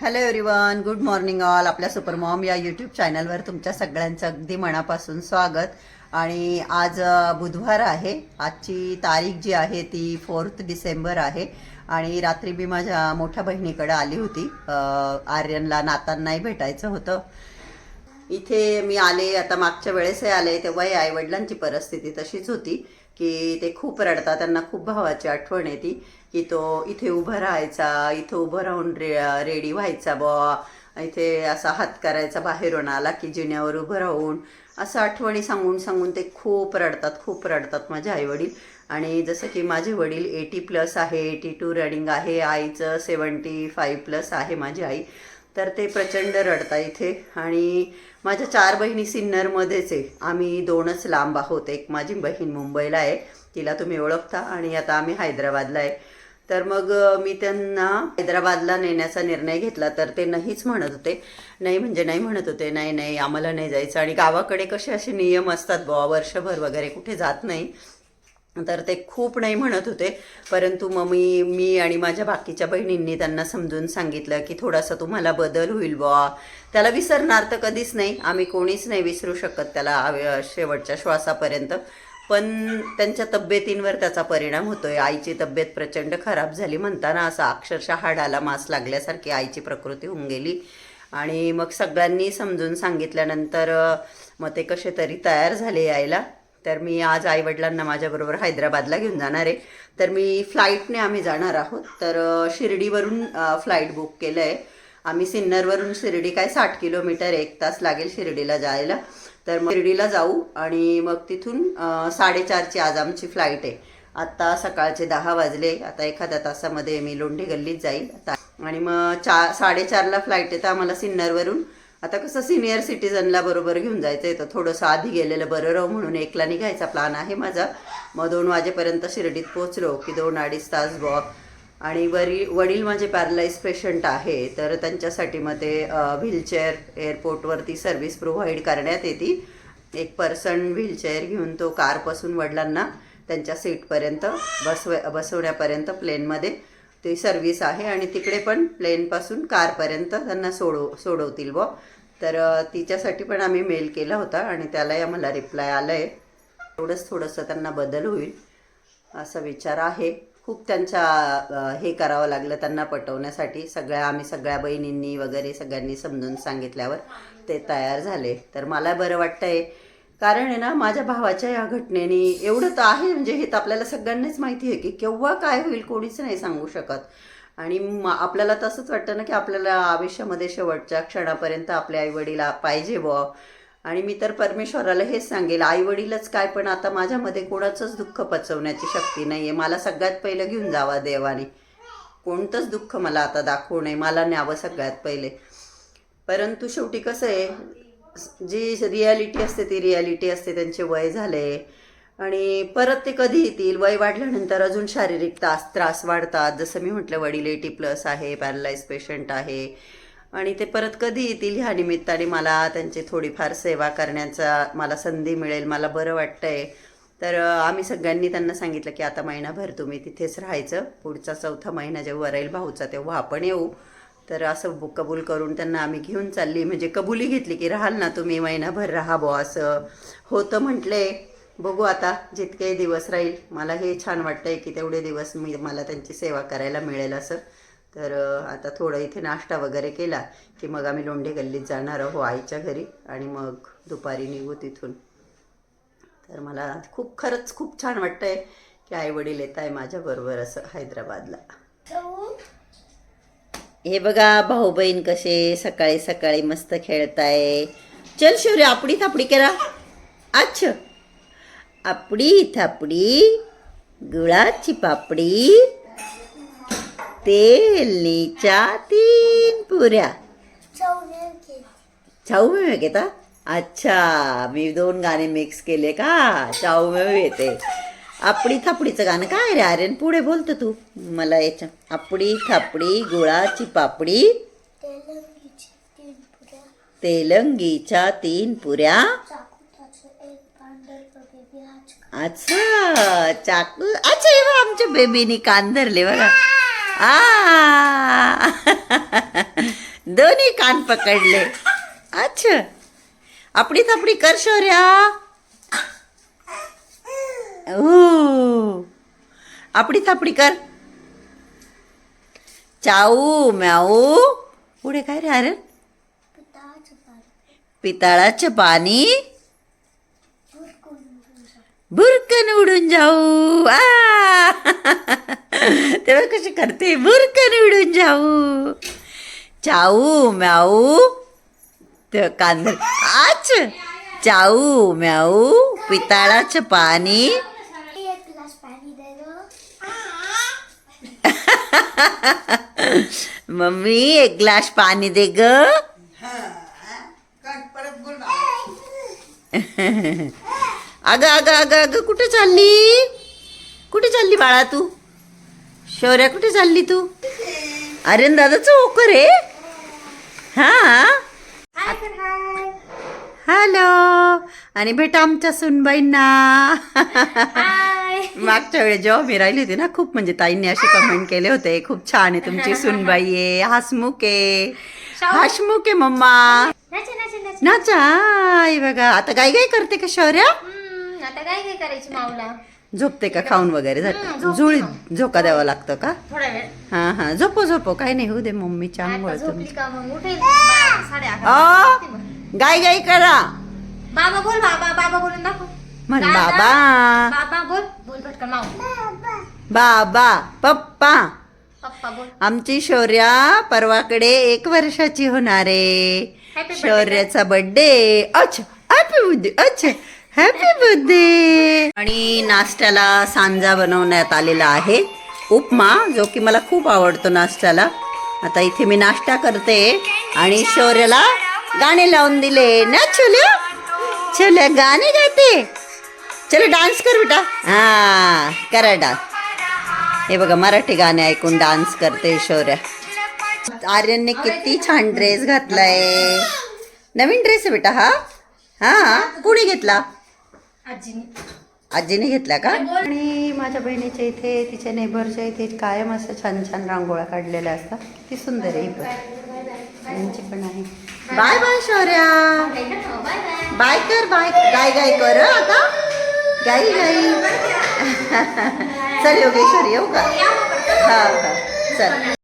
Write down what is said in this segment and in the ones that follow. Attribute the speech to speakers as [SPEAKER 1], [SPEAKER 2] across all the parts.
[SPEAKER 1] Hello everyone good morning all आपल्या supermom या YouTube चॅनलवर तुमच्या सगळ्यांचं अगदी मनापासून स्वागत. आणि आज बुधवार आहे. आजची तारीख जी आहे ती फोर्थ डिसेंबर आहे. आणि रात्री मी माझ्या मोठ्या बहिणीकडे आली होती. आर्यनला नातांनाही भेटायचं होतं. इथे मी आले आता मागच्या वेळेसही आले तेव्हाही आईवडिलांची परिस्थिती तशीच होती. की ते खूप रडतात. त्यांना खूप भावाची आठवण येते की तो इथे उभं राहायचा इथं उभं राहून रे रेडी व्हायचा बॉ इथे असा हात करायचा बाहेरून आला की जिन्यावर उभं राहून. असं आठवणी सांगून सांगून ते खूप रडतात खूप रडतात माझे आईवडील. आणि जसं की माझे वडील एटी प्लस आहे एटी टू रनिंग आहे आईचं सेवन्टी फाईव्ह प्लस आहे माझी आई. तर ते प्रचंड रडता इथे. आणि माझ्या चार बहिणी सिन्नरमध्येच आहे. आम्ही दोनच लांब आहोत. एक माझी बहीण मुंबईला आहे. तिला तुम्ही ओळखता. आणि आता आम्ही हैदराबादला आहे. तर मग मी त्यांना हैदराबादला नेण्याचा निर्णय घेतला. तर ते नाहीच म्हणत होते. नाही म्हणजे नाही म्हणत होते. नाही नाही आम्हाला नाही जायचं. आणि गावाकडे कसे असे नियम असतात बुवा? वर्षभर वगैरे कुठे जात नाही. तर ते खूप नाही म्हणत होते. परंतु मग मी मी आणि माझ्या बाकीच्या बहिणींनी त्यांना समजून सांगितलं की थोडासा तुम्हाला बदल होईल बुवा. त्याला विसरणार तर कधीच नाही. आम्ही कोणीच नाही विसरू शकत त्याला शेवटच्या श्वासापर्यंत. पण त्यांच्या तब्येतींवर त्याचा परिणाम होतोय. आईची तब्येत प्रचंड खराब झाली. म्हणताना असं अक्षरशः हाडाला मास लागल्यासारखी आईची प्रकृती होऊन गेली. आणि मग सगळ्यांनी समजून सांगितल्यानंतर मग ते कसे तरी तयार झाले यायला. तर मी आज आईवडिलांना माझ्याबरोबर हैदराबादला घेऊन जाणार आहे. तर मी फ्लाईटने आम्ही जाणार आहोत. तर शिर्डीवरून फ्लाईट बुक केलं आहे आम्ही सिन्नरवरून शिर्डी काय साठ किलोमीटर एक तास लागेल शिर्डीला जायला. तर मग शिर्डीला जाऊ आणि मग तिथून साडेचारची आज आमची फ्लाईट आहे. आत्ता सकाळचे दहा वाजले. आता एखाद्या तासामध्ये मी लोंढे गल्लीत जाईल. आता आणि मग चार साडेचारला फ्लाईट आहे तर आम्हाला सिन्नरवरून. आता कसं सिनियर सिटीजनला बरोबर घेऊन जायचं आहे तर थोडंसं आधी गेलेलं बरं राहू म्हणून एकला निघायचा प्लान आहे माझा. मग दोन वाजेपर्यंत शिर्डीत पोचलो की दोन अडीच तास बॉ आणि वरी वडील माझे पॅरलाइज पेशंट आहे तर त्यांच्यासाठी मग ते व्हीलचेअर एअरपोर्टवरती सर्व्हिस प्रोव्हाइड करण्यात येते. एक पर्सन व्हीलचेअर घेऊन तो कारपासून वडिलांना त्यांच्या सीटपर्यंत बसव बसवण्यापर्यंत प्लेनमध्ये ती सर्व्हिस आहे आणि तिकडे पण प्लेनपासून कारपर्यंत त्यांना सोडव सोडवतील बॉ तर तिच्यासाठी पण आम्ही मेल केला होता आणि त्यालाही आम्हाला रिप्लाय आलं आहे एवढंच थोडंसं त्यांना बदल होईल असा विचार आहे. खूप त्यांच्या हे करावं लागलं त्यांना पटवण्यासाठी. सगळ्या आम्ही सगळ्या बहिणींनी वगैरे सगळ्यांनी समजून सांगितल्यावर ते तयार झाले. तर मला बरं वाटतंय कारण आहे ना माझ्या भावाच्या या घटनेने एवढं तर आहे म्हणजे हे तर आपल्याला सगळ्यांनाच माहिती आहे की केव्हा काय होईल कोणीच नाही सांगू शकत. आणि आपल्याला तसंच वाटतं ना की आपल्याला आयुष्यामध्ये शेवटच्या क्षणापर्यंत आपले आईवडील पाहिजे बुवा. आणि मी तर परमेश्वराला हेच सांगेल आई वडीलच काय पण आता माझ्यामध्ये कोणाचंच दुःख पचवण्याची शक्ती नाही आहे मला सगळ्यात पहिलं घेऊन जावा देवाने. कोणतंच दुःख मला आता दाखवू नये मला न्यावं सगळ्यात पहिले. परंतु शेवटी कसं आहे जी रियालिटी असते ती रियालिटी असते त्यांचे वय झाले. आणि परत ते कधी येतील? वय वाढल्यानंतर अजून शारीरिक त्रास त्रास वाढतात. जसं मी म्हटलं वडील एटी प्लस आहे पॅरलाइज पेशंट आहे. आणि ते परत कधी येतील ह्या निमित्ताने मला त्यांची थोडीफार सेवा करण्याचा मला संधी मिळेल मला बरं वाटतंय. तर आम्ही सगळ्यांनी त्यांना सांगितलं की आता महिनाभर तुम्ही तिथेच राहायचं. पुढचा चौथा महिना जेव्हा राहील भाऊचा तेव्हा आपण येऊ. तर असं कबूल करून त्यांना आम्ही घेऊन चालली. म्हणजे कबुली घेतली की राहाल ना तुम्ही महिनाभर राहा बो असं. होतं म्हटले बघू आता जितके दिवस राहील. मला हे छान वाटतंय की तेवढे दिवस मी मला त्यांची सेवा करायला मिळेल असं. तर आता थोडं इथे नाश्ता वगैरे केला की मग आम्ही लोंढे गल्लीत जाणार आहो आईच्या घरी आणि मग दुपारी निघू तिथून. तर मला खूप खरंच खूप छान वाटतंय की आई वडील येत आहे माझ्याबरोबर असं हैदराबादला. हे बघा भाऊ बहीण कसे सकाळी सकाळी मस्त खेळताय. चल शिवरे आपडी थापडी करा. अच्छा आपडी थापडी गुळाची पापडी तेलनीच्या तीन पुऱ्या. चाऊ मेव घेता? अच्छा मी दोन गाणे मिक्स केले का? चाऊ मेव येते आपडी थापडीचं गाणं काय रे आर्यन? पुढे बोलतो तू. मला याच्या आपडी थापडी गुळाची पापडी. तेलंगीच्या तीन पुऱ्या. अच्छा चाकू अच्छा हे आमच्या बेबीनी कान धरले बघा. आ. दोन्ही कान पकडले. अच्छा. आपडी थापडी कर शौर्या ओ आपडी थापडी कर चाऊ म्याऊ पुढे काय रे अरे पितळाचं पाणी बुरकन उडून जाऊ आ तेव्हा कशी करते बुरकन उडून जाऊ चाऊ म्याऊ ते कांदा आच चाऊ म्याऊ पितळाचं पाणी
[SPEAKER 2] एक ग्लास पाणी दे दो
[SPEAKER 1] मम्मी एक ग्लास पाणी दे ग. अगं अगं अगं अगं कुठे चालली? कुठे चालली बाळा तू? शौर्या कुठे चालली तू? अरे दादाचं ओकर आहे. हा
[SPEAKER 2] हाय तर हाय.
[SPEAKER 1] हॅलो. आणि भेटा आमच्या सुनबाईंना. मागच्या वेळेस जेव्हा मी राहिली होती ना खूप म्हणजे ताईंनी असे कमेंट केले होते खूप छान आहे तुमची सुनबाई आहे हसमुख आहे. हसमुख आहे मम्मा.
[SPEAKER 2] नाचे
[SPEAKER 1] आई बघा आता काय काय करते का शौर्या?
[SPEAKER 2] आता काय काय करायची माऊला.
[SPEAKER 1] झोपते का खाऊन वगैरे जाते?
[SPEAKER 2] ना.
[SPEAKER 1] झोका द्यावा लागतं का? हा हा. झोपो झोपो. काय नाही होऊ दे मम्मीच्या आंघोळ तुम्ही. गाय गाय करा.
[SPEAKER 2] बाबा बोल बाबा बाबा बोलून दाखव.
[SPEAKER 1] म्हण बाबा.
[SPEAKER 2] बाबा बोल बोल पटकन माऊ.
[SPEAKER 1] बाबा. पप्पा.
[SPEAKER 2] पप्पा बोल.
[SPEAKER 1] आमची शौर्या परवाकडे एक वर्षाची होणार आहे. शौर्याचा बर्थडे अच्छा हॅपी बर्थडे अच्छा हॅपी बर्थडे आणि नाश्त्याला सांजा बनवण्यात आलेला आहे. उपमा जो की मला खूप आवडतो नाश्त्याला. आता इथे मी नाश्ता करते आणि शौर्याला गाणे लावून दिले. ना छोल्या. छोल्या गाणे गाते. चलो डान्स कर बेटा. हा करा डान्स हे बघा मराठी गाणे ऐकून डान्स करते शौर्या आर्यनने किती छान ड्रेस घातलाय. नवीन ड्रेस आहे बेटा हा. हा कुणी घेतला?
[SPEAKER 2] आजीने
[SPEAKER 1] आजीने घेतला का? आणि माझ्या बहिणीच्या इथे तिच्या नेबरच्या इथे कायम असं छान छान रांगोळ्या काढलेल्या असतात. किती सुंदर आहे पण. यांची पण आहे. बाय बाय शौर्या
[SPEAKER 2] बाय
[SPEAKER 1] कर बाय गाय गाय कर आता. गाई गाई चल योगेश्वर येऊ का? हा हा. चल.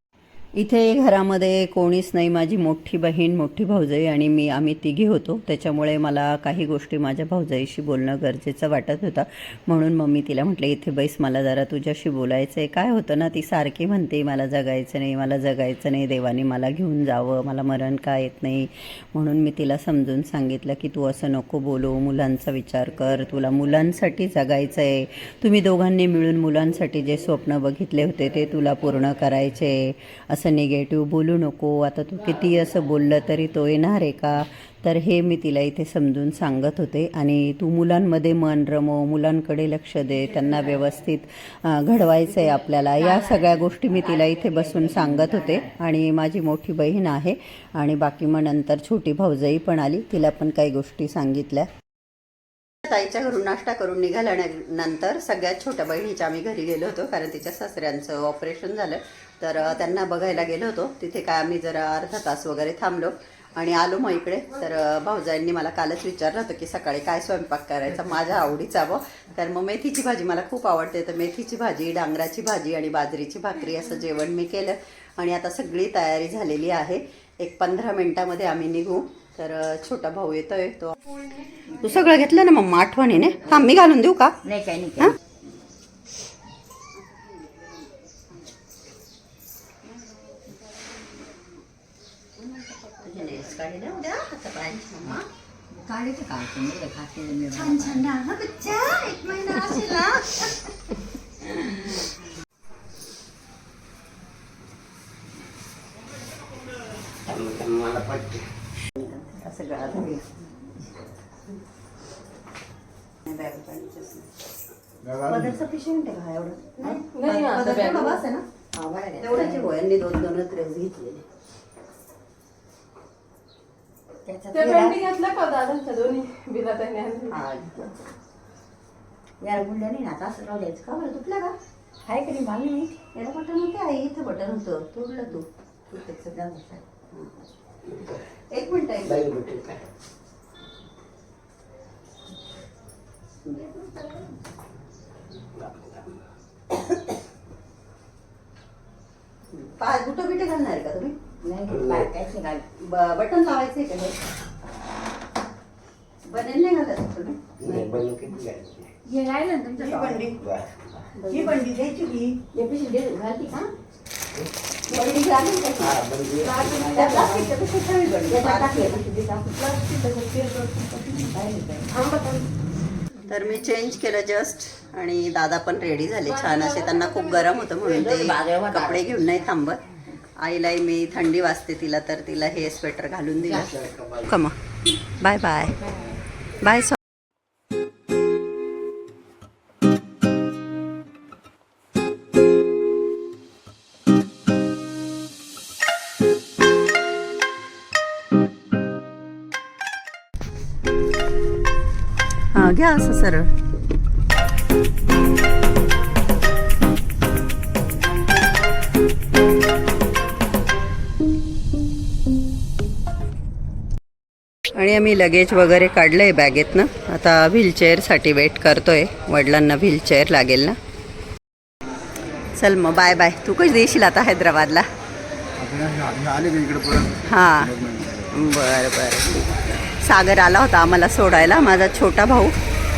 [SPEAKER 1] इथे घरामध्ये कोणीच नाही माझी मोठी बहीण मोठी भाऊजाई आणि मी आम्ही तिघी होतो. त्याच्यामुळे मला काही गोष्टी माझ्या भाऊजाईशी बोलणं गरजेचं वाटत होता. म्हणून मग मी तिला म्हटलं इथे बैस मला जरा तुझ्याशी बोलायचं आहे काय होतं ना ती सारखी म्हणते मला जगायचं नाही मला जगायचं नाही देवाने मला घेऊन जावं मला मरण का येत नाही. म्हणून मी तिला समजून सांगितलं की तू असं नको बोलू मुलांचा विचार कर तुला मुलांसाठी जगायचं आहे तुम्ही दोघांनी मिळून मुलांसाठी जे स्वप्न बघितले होते ते तुला पूर्ण करायचे. असं निगेटिव्ह बोलू नको. आता तू किती असं बोललं तरी तो येणार आहे का? तर हे मी तिला इथे समजून सांगत होते. आणि तू मुलांमध्ये मन रमव मुलांकडे लक्ष दे त्यांना व्यवस्थित घडवायचं आहे आपल्याला. या सगळ्या गोष्टी मी तिला इथे बसून सांगत होते. आणि माझी मोठी बहीण आहे. आणि बाकी मग नंतर छोटी भाऊजाई पण आली. तिला पण काही गोष्टी सांगितल्या. ताईच्या घरून नाश्ता करून निघाल्यानंतर सगळ्यात छोट्या बहिणीच्या आम्ही घरी गेलो होतो. कारण तिच्या सासऱ्यांचं ऑपरेशन झालं. तर त्यांना बघायला गेलो होतो. तिथे काय आम्ही जरा अर्धा तास वगैरे थांबलो आणि आलो मग इकडे. तर भाऊजाईंनी मला कालच विचारलं होतं की सकाळी काय स्वयंपाक करायचा? माझ्या आवडीचा व तर मग मेथीची भाजी मला खूप आवडते. तर मेथीची भाजी डांगराची भाजी आणि बाजरीची भाकरी असं जेवण मी केलं. आणि आता सगळी तयारी झालेली आहे. एक पंधरा मिनिटामध्ये आम्ही निघू. तर छोटा भाऊ येतोय. तो तू सगळं घेतलं ना मम्मा आठवणीने थांब मी घालून देऊ का?
[SPEAKER 2] नाही काय नाही.
[SPEAKER 1] हा?
[SPEAKER 3] काढायचं का तुम्ही खाते मी
[SPEAKER 1] छान छान हा बच्चा एक महिना असेल ना असं गळा धरूया. नाही, bag पाहिजेच नाही. पदरचं पिशवी ठेवा हा एवढं नाही? पदरचं बाबा असेल ना तेवढ्याची हो यांनी दोन दोनच ड्रेस घेतलेले
[SPEAKER 3] त्याच्यात
[SPEAKER 4] ते पेंटिंग घातलं का दादांच्या दोन्ही बिला त्याने.
[SPEAKER 1] हा
[SPEAKER 3] बोलल्या नाही ना आता असं राहू द्यायचं.
[SPEAKER 1] का बरं? तुटलं का?
[SPEAKER 3] आहे का नाही मामी? नाही
[SPEAKER 1] याला बटन होते आई? इथं बटन होतं. तोडलं तू.
[SPEAKER 3] त्याचं जाऊ दे.
[SPEAKER 1] एक मिनिट पाय बुटं बिटं घालणार आहे का तुम्ही?
[SPEAKER 3] नाही
[SPEAKER 1] बटन का हे बनेल नाही घालत तुम्ही
[SPEAKER 2] हे राहिलं ना
[SPEAKER 5] बंडी. ही बंडी द्यायची की?
[SPEAKER 3] घालती का?
[SPEAKER 1] बंडी. तर मी चेंज केलं जस्ट आणि दादा पण रेडी झाले छान. असे त्यांना खूप गरम होतं म्हणून ते कपडे घेऊन नाही थांबत. आईलाही मी थंडी वाजते तिला तर तिला हे स्वेटर घालून दिलं. कमा बाय बाय बाय सॉ हां घ्या असं सरळ आणि आम्ही लगेज वगैरे काढलं आहे बॅगेतनं. आता व्हीलचेअरसाठी वेट करतो आहे वडिलांना व्हीलचेअर लागेल ना. चल मग बाय बाय. तू कशी देशील आता हैदराबादला? हां. बरं बरं. सागर आला होता आम्हाला सोडायला. माझा छोटा भाऊ.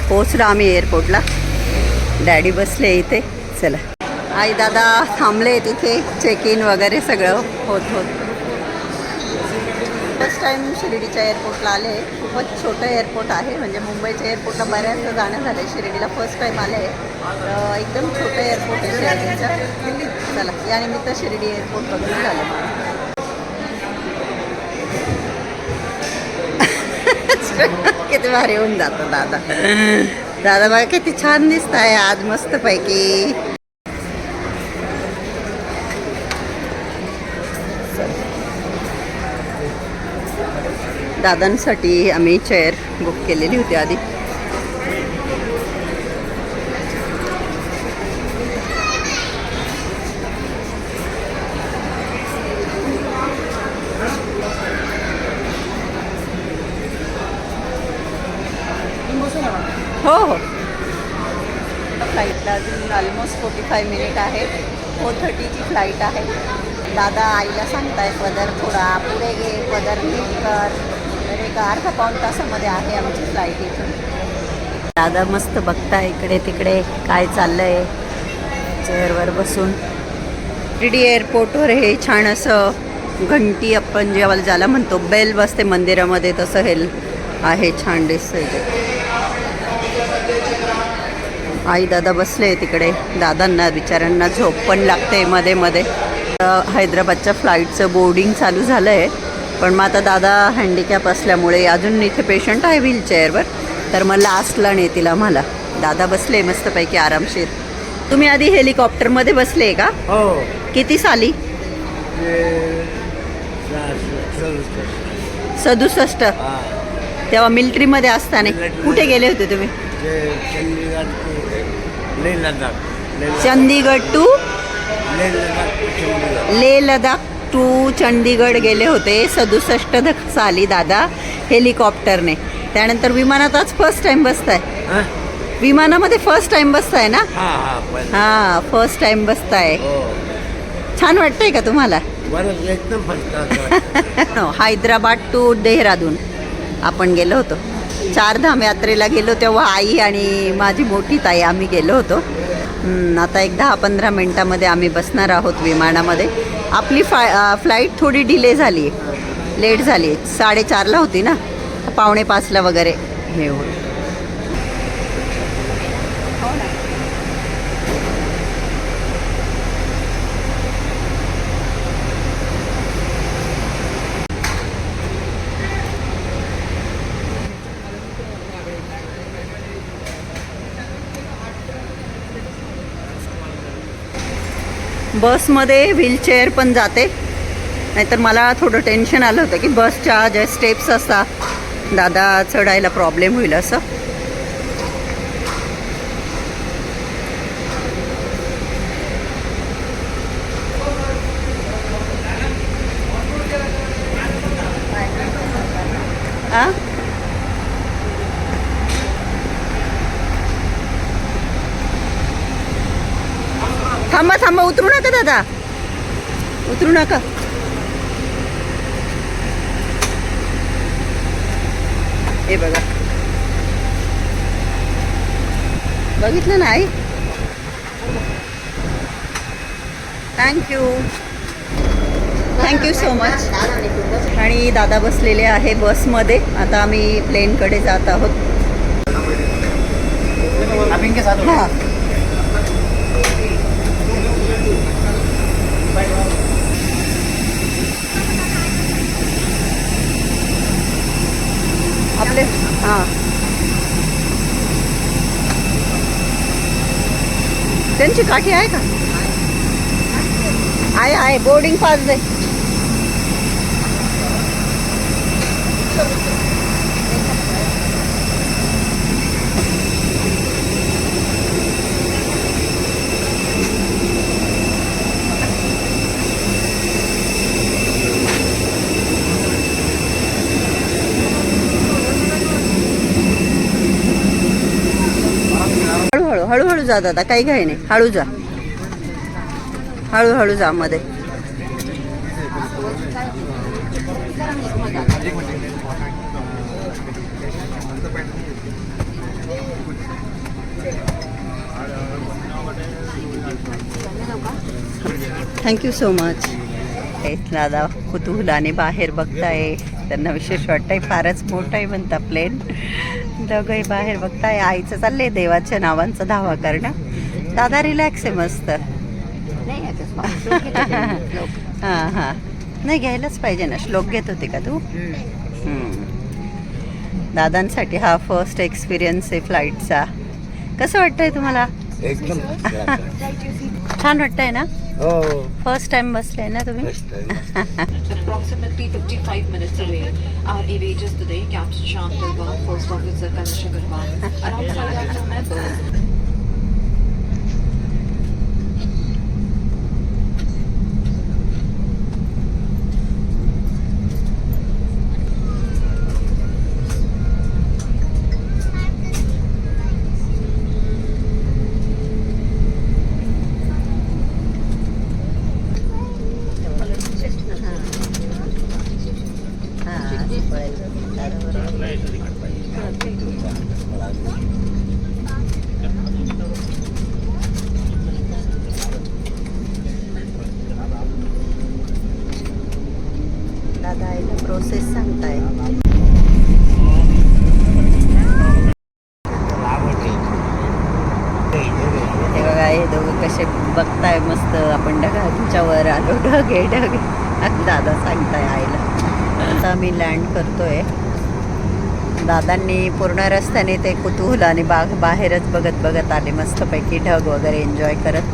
[SPEAKER 1] पोचलो आम्ही एअरपोर्टला. डॅडी बसले इथे. चला. आई दादा थांबले तिथे चेक इन वगैरे सगळं होत होत. फर्स्ट टाईम शिर्डीच्या एअरपोर्टला आले खूपच छोटं एअरपोर्ट आहे. म्हणजे मुंबईच्या एअरपोर्टला बऱ्याचदा जाणं झालं आहे शिर्डीला फर्स्ट टाईम आले तर एकदम छोटं एअरपोर्ट आहे शिर्डीचं. चला. यानिमित्त शिर्डी एअरपोर्ट बघून झालं. किती भारी होऊन जातो दादा. दादा बघा किती छान दिसत आहे आज मस्त पैकी दादांसाठी आम्ही चेअर बुक केलेली होती आधी. हो हो. फ्लाईटला अजून ऑलमोस्ट फोर्टी फाय मिनिट आहे. फोर थर्टीची फ्लाईट आहे. दादा आईला सांगताय पदर थोडा पुढे घे, पदर नीट कर. तर अर्धा पाऊण तासामध्ये आहे आमची फ्लाईट इथून. दादा मस्त बघताय इकडे तिकडे काय चाललंय. चेअरवर बसून. डी एअरपोर्टवर हे छान असं घंटी आपण जेव्हा ज्याला म्हणतो बेल बसते मंदिरामध्ये तसं हे आहे छान दिसतंय ते. आई दादा बसले तिकडे. दादांना बिचाऱ्यांना झोप पण लागते मध्ये मध्ये. हैदराबादच्या फ्लाईटचं बोर्डिंग चालू झालं आहे पण मग आता दादा हँडिकॅप असल्यामुळे अजून इथे पेशंट आहे व्हीलचेअरवर तर मग लास्टला नेतील आम्हाला. दादा बसले मस्तपैकी आरामशीर. तुम्ही आधी हेलिकॉप्टरमध्ये बसले का?
[SPEAKER 6] हो.
[SPEAKER 1] किती साली? सदुसष्ट. तेव्हा मिलिटरीमध्ये असताना कुठे गेले होते तुम्ही?
[SPEAKER 6] चंदीगड
[SPEAKER 1] टू
[SPEAKER 6] लेह लडाख
[SPEAKER 1] टू चंदीगड गेले होते सदुसष्ट साली दादा हेलिकॉप्टरने. त्यानंतर विमानात आज फर्स्ट टाइम बसताय.
[SPEAKER 6] हां?
[SPEAKER 1] विमानामध्ये फर्स्ट टाइम बसताय ना?
[SPEAKER 6] हां हां
[SPEAKER 1] हा फर्स्ट टाइम बसताय.
[SPEAKER 6] हो.
[SPEAKER 1] छान वाटतंय का तुम्हाला?
[SPEAKER 6] फर्स्ट
[SPEAKER 1] हैदराबाद टू देहरादून आपण गेलो होतो. चारधाम यात्रेला गेलो तेव्हा आई आणि माझी मोठी ताई आम्ही गेलो होतो. आता एक दहा पंधरा मिनटामध्ये आम्ही बसणार आहोत विमानामध्ये. आपली फ्लाय फ्लाईट थोडी डिले झाली आहे लेट झाली आहे साडेचारला होती ना? पावणे पाचला वगैरे. हे होतं. बसमध्ये व्हीलचेअर पण जाते. नाहीतर मला थोडं टेन्शन आलं होतं की बसच्या ज्या स्टेप्स असतात दादा चढायला प्रॉब्लेम होईल असं आ थांबा थांबा उतरू नका दादा. उतरू नका. हे बघा. बघितलं नाही थँक्यू थँक्यू सो मच आणि दादा बसलेले आहे बसमध्ये. आता आम्ही प्लेनकडे जात आहोत. हां आपले हां. त्यांची काठी आहे का? आहे आहे. बोर्डिंग पास दे हळूहळू हळूहळू जा दादा काही घाई नाही. हळू जा. हळूहळू जा मध्ये. थँक्यू सो मच दादा कुतूहलाने बाहेर बघताय. त्यांना विशेष वाटतंय. फारच मोठा आहे म्हणता प्लेन दोघंही बाहेर बघताय. आईचं चाललंय देवाच्या नावांचा धावा करणं. दादा रिलॅक्स आहे मस्त. हां हां. नाही घ्यायलाच पाहिजे ना. श्लोक घेत होते का तू. दादांसाठी हा फर्स्ट एक्सपिरियन्स आहे फ्लाईटचा कसं वाटतंय तुम्हाला?
[SPEAKER 6] एकदम.
[SPEAKER 1] छान वाटतंय ना?
[SPEAKER 6] हो
[SPEAKER 1] फर्स्ट टाइम बसले ना तुम्ही
[SPEAKER 6] first time.
[SPEAKER 7] approximately 55 minutes away. Our aviators today, Captain Shyam Gilwar, First Officer Kanishka Gilwar, around 5,000 members.
[SPEAKER 1] दादा आईला प्रोसेस सांगताय हे बघा हे दोघं कसे बघताय मस्त आपण ढगाच्या वर आलो ढग आहे ढग आहे. दादा सांगताय आईला आता आम्ही लँड करतोय दादांनी पूर्ण रस्त्याने ते कुतूहलाने बाग बाहेरच बघत बघत आले. मस्तपैकी ढग वगैरे एन्जॉय करत.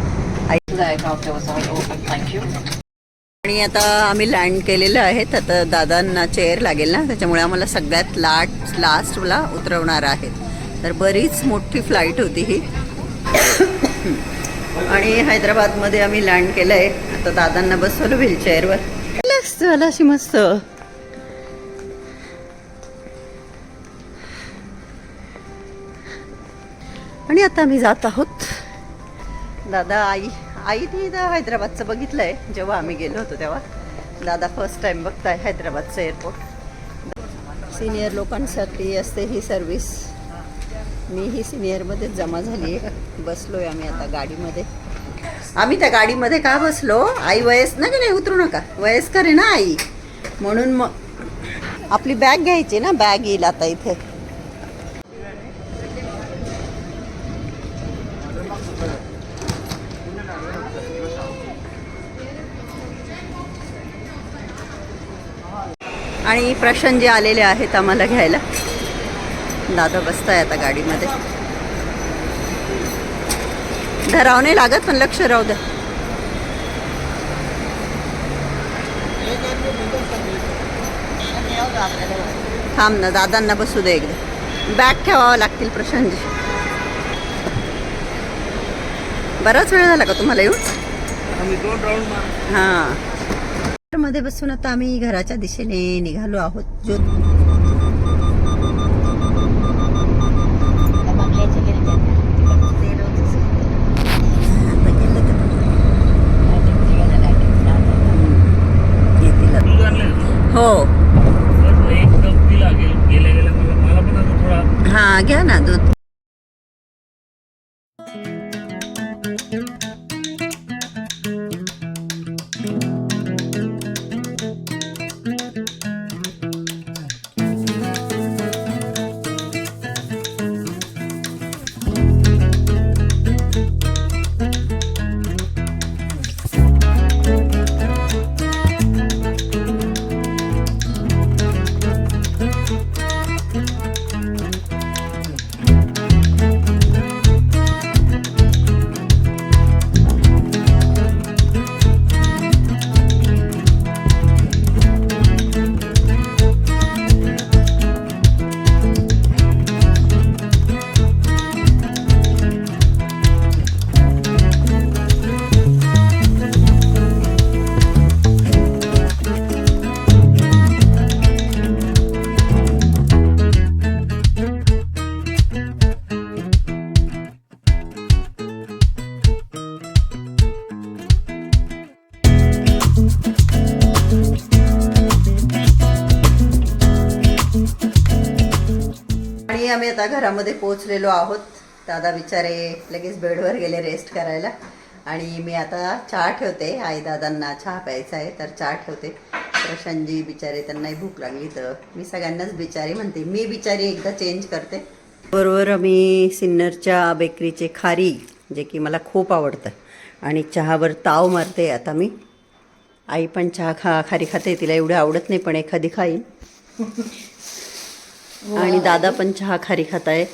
[SPEAKER 1] आणि आता आम्ही लँड केलेलं आहे. आता दादांना चेअर लागेल ना? त्याच्यामुळे आम्हाला सगळ्यात लाट लास्टला उतरवणार आहेत. तर बरीच मोठी फ्लाईट होती ही. आणि हैदराबादमध्ये आम्ही लँड केलं आहे आता दादांना बसवलं व्हीलचेअरवर चेअरवर झालं अशी मस्त. आणि आता आम्ही जात आहोत. दादा आई आईने इथं हैदराबादचं बघितलं आहे जेव्हा आम्ही गेलो होतो तेव्हा. दादा फर्स्ट टाइम बघताय हैदराबादचं एअरपोर्ट सिनियर लोकांसाठी असते ही सर्विस मी ही सिनियरमध्येच जमा झाली आहे. बसलो आहे आम्ही आता गाडीमध्ये. आम्ही त्या गाडीमध्ये का बसलो? आई वयस नाही नाही उतरू नका. वयस्कर आहे ना आई. म्हणून मग आपली बॅग घ्यायची ना? बॅग येईल आता इथे. आणि प्रशांत आलेले आहेत आम्हाला घ्यायला. दादा बसताय आता गाडीमध्ये. धराव नाही लागत पण लक्ष राहू द्या. थांब ना दादांना बसू दे एकदा. बॅग ठेवावं लागतील प्रशांतजी. बराच वेळ झाला का तुम्हाला येऊन? हां. मध्ये बसून आता आम्ही घराच्या दिशेने निघालो आहोत. जो
[SPEAKER 6] आता
[SPEAKER 1] घरामध्ये पोचलेलो आहोत. दादा बिचारे लगेच बेडवर गेले रेस्ट करायला. आणि मी आता चहा ठेवते. आई दादांना चहा प्यायचा आहे तर चहा ठेवते. प्रशांतजी बिचारे त्यांनाही भूक लागली तर मी सगळ्यांनाच बिचारी म्हणते. मी बिचारी एकदा चेंज करते. बरोबर आम्ही सिन्नरच्या बेकरीचे खारी जे की मला खूप आवडतं. आणि चहावर ताव मारते आता मी. आई पण चहा खा खारी खाते. तिला एवढं आवडत नाही पण एखादी खाईन. आणि दादा पण चहा खारी खात आहे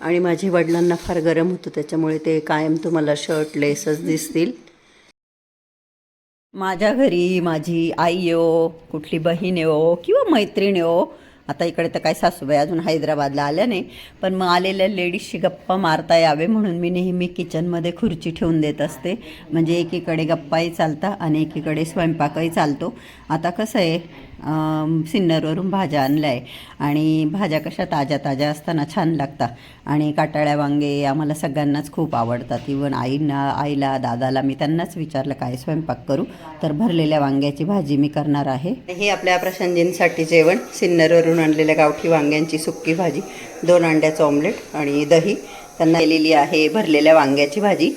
[SPEAKER 1] आणि माझे वडिलांना फार गरम होतं त्याच्यामुळे ते कायम तुम्हाला शर्ट लेसच दिसतील. माझ्या घरी माझी आई येओ कुठली बहीण येओ किंवा मैत्रीण येओ आता इकडे तर काय सासूबाई अजून हैदराबादला आल्या नाही पण मग आलेल्या लेडीजशी गप्पा मारता यावे म्हणून मी नेहमी किचनमध्ये खुर्ची ठेवून देत असते. म्हणजे एकीकडे गप्पाही चालता आणि एकीकडे स्वयंपाकही चालतो. आता कसं आहे सिन्नरवरून भाज्या आणल्या. आहे आणि भाज्या कशा ताज्या ताज्या असताना छान लागतात. आणि काटाळ्या वांगे आम्हाला सगळ्यांनाच खूप आवडतात. इवन आईंना आईला दादाला मी त्यांनाच विचारलं काय स्वयंपाक करू? तर भरलेल्या वांग्याची भाजी मी करणार आहे. हे आपल्या प्रशांतजींसाठी जेवण. सिन्नरवरून आणलेल्या गावठी वांग्यांची सुक्की भाजी दोन अंड्याचं ऑमलेट आणि दही. त्यांना केलेली आहे भरलेल्या वांग्याची भाजी.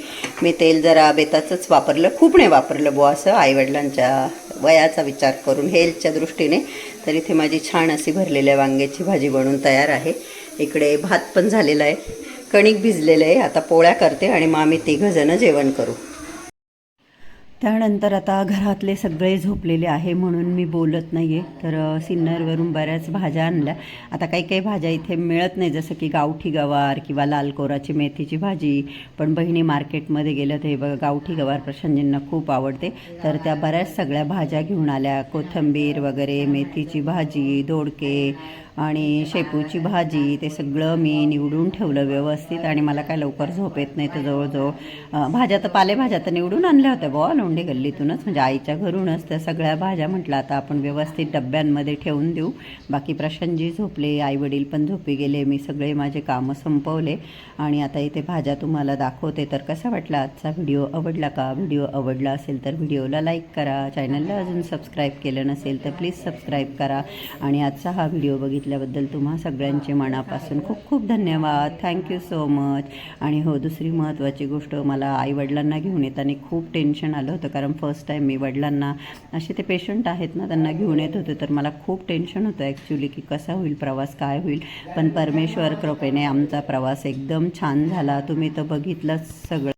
[SPEAKER 1] मी तेल जरा बेताचंच वापरलं. खूप नाही वापरलं बुवा असं. आईवडिलांच्या वयाचा विचार करून हेल्थच्या दृष्टीने तर इथे माझी छान अशी भरलेल्या वांग्याची भाजी बनून तयार आहे. इकडे भात पण झालेला आहे. कणिक भिजलेलं आहे. आता पोळ्या करते आणि मग आम्ही तिघंजणं जेवण करू. त्यानंतर आता घरातले सगळे झोपलेले आहे म्हणून मी बोलत नाही आहे तर सिन्नरवरून बऱ्याच भाज्या आणल्या. आता काही काही भाज्या इथे मिळत नाही जसं की गावठी गवार किंवा लाल कोराची मेथीची भाजी. पण बहिणी मार्केटमध्ये गेलं ते बघा गावठी गवार प्रशांजींना खूप आवडते. तर त्या बऱ्याच सगळ्या भाज्या घेऊन आल्या. कोथिंबीर वगैरे मेथीची भाजी दोडके आणि शेपूची भाजी ते सगळं मी निवडून ठेवलं व्यवस्थित आणि मला काय लवकर झोप येत नाही. तर जवळजवळ भाज्या तर पालेभाज्या तर निवडून आणल्या होत्या बॉ लोंढे गल्लीतूनच. म्हणजे आईच्या घरूनच त्या सगळ्या भाज्या म्हटलं आता आपण व्यवस्थित डब्यांमध्ये ठेवून देऊ. बाकी प्रशांतजी झोपले आईवडील पण झोपी गेले मी सगळे माझे कामं संपवले. आणि आता इथे भाज्या तुम्हाला दाखवते. तर कसा वाटला आजचा व्हिडिओ? आवडला का? व्हिडिओ आवडला असेल तर व्हिडिओला लाईक करा. चॅनलला अजून सबस्क्राईब केलं नसेल तर प्लीज सबस्क्राईब करा. आणि आजचा हा व्हिडिओ बघितला बघितल्याबद्दल तुम्हा सगळ्यांचे मनापासून खूप खूप धन्यवाद. थँक्यू सो मच आणि हो दुसरी महत्त्वाची गोष्ट मला आईवडिलांना घेऊन येताना खूप टेन्शन आलं होतं. कारण फर्स्ट टाईम मी वडिलांना असे ते पेशंट आहेत ना त्यांना घेऊन येत होते तर मला खूप टेन्शन होतं ॲक्च्युली की कसा होईल प्रवास काय होईल. पण परमेश्वर कृपेने आमचा प्रवास एकदम छान झाला. तुम्ही तर बघितलंच सगळं.